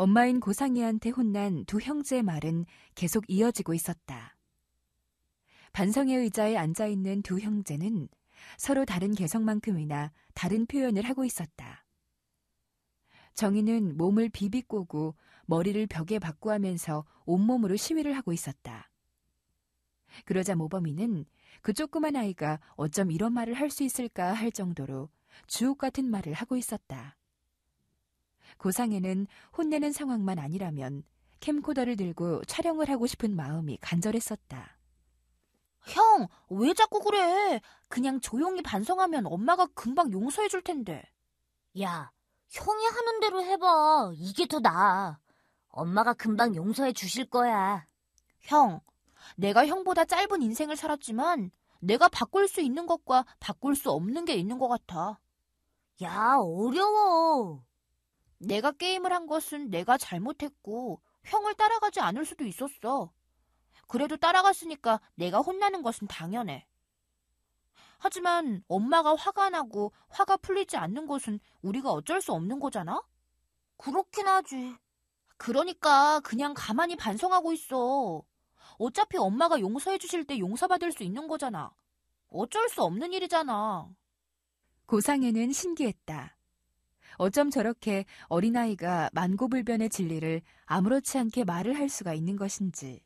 엄마인 고상이한테 혼난 두 형제의 말은 계속 이어지고 있었다. 반성의 의자에 앉아 있는 두 형제는 서로 다른 개성만큼이나 다른 표현을 하고 있었다. 정희는 몸을 비비꼬고 머리를 벽에 바꾸하면서 온몸으로 시위를 하고 있었다. 그러자 모범이는 그 조그만 아이가 어쩜 이런 말을 할 수 있을까 할 정도로 주옥 같은 말을 하고 있었다. 고상에는 혼내는 상황만 아니라면 캠코더를 들고 촬영을 하고 싶은 마음이 간절했었다. 형, 왜 자꾸 그래? 그냥 조용히 반성하면 엄마가 금방 용서해 줄 텐데. 야, 형이 하는 대로 해봐. 이게 더 나아. 엄마가 금방 용서해 주실 거야. 형, 내가 형보다 짧은 인생을 살았지만 내가 바꿀 수 있는 것과 바꿀 수 없는 게 있는 것 같아. 야, 어려워. 내가 게임을 한 것은 내가 잘못했고 형을 따라가지 않을 수도 있었어. 그래도 따라갔으니까 내가 혼나는 것은 당연해. 하지만 엄마가 화가 나고 화가 풀리지 않는 것은 우리가 어쩔 수 없는 거잖아? 그렇긴 하지. 그러니까 그냥 가만히 반성하고 있어. 어차피 엄마가 용서해 주실 때 용서받을 수 있는 거잖아. 어쩔 수 없는 일이잖아. 고상에는 신기했다. 어쩜 저렇게 어린아이가 만고불변의 진리를 아무렇지 않게 말을 할 수가 있는 것인지.